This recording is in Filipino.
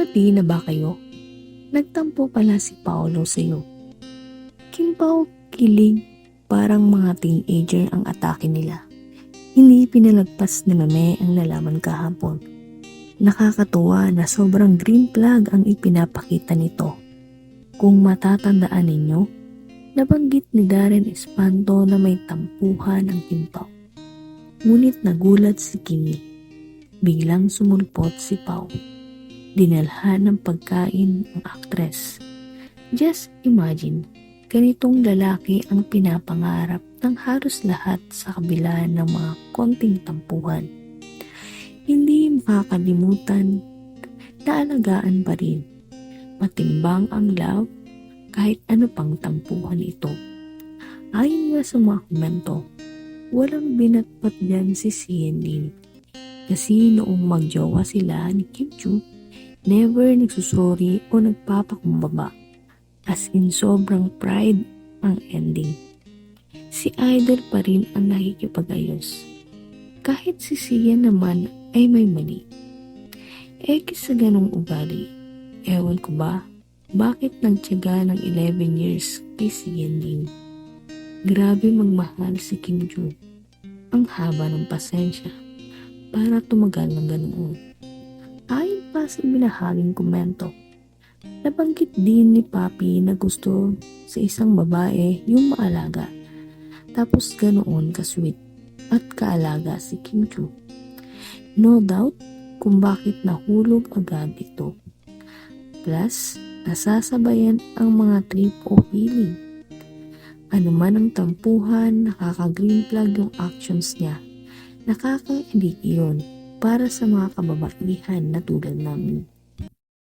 Nagkamati na ba kayo? Nagtampo pala si Paolo sa'yo. Kimpaw kilig parang mga teenager ang atake nila. Hindi pinalagpas ni Mame ang nalaman kahapon. Nakakatuwa na sobrang green flag ang ipinapakita nito. Kung matatandaan ninyo, nabanggit ni Darren Espanto na may tampuhan ang Kimpaw. Ngunit nagulat si Kimi. Biglang sumulpot si Pau. Dinalhan ng pagkain ang aktres. Just imagine, ganitong lalaki ang pinapangarap ng halos lahat sa kabila ng mga konting tampuhan. Hindi makakalimutan na alagaan pa rin. Matimbang ang love kahit ano pang tampuhan ito. Ayon nga sa mga komento, walang binatpat dyan si Sienlin. Kasi noong magjowa sila ni Kim Chu, never nagsusori o nagpapakumbaba. As in sobrang pride ang ending. Si Idol pa rin ang nakikipagayos. Kahit si Sian naman ay may mali. Ekis sa ganong ugali. Ewan ko ba, bakit nagtyaga ng 11 years kay Sian din? Grabe magmahal si Kim Joo. Ang haba ng pasensya para tumagal ng ganoon. Ayon pa sa binahaging komento, nabanggit din ni Papi na gusto sa isang babae yung maalaga. Tapos ganoon ka-sweet at kaalaga si Kim Joo. No doubt kung bakit nahulog agad ito. Plus, nasasabayan ang mga trip o feeling. Ano man ang tampuhan, nakaka-green flag yung actions niya. Nakaka-edit yun para sa mga kababaihan na tulad namin.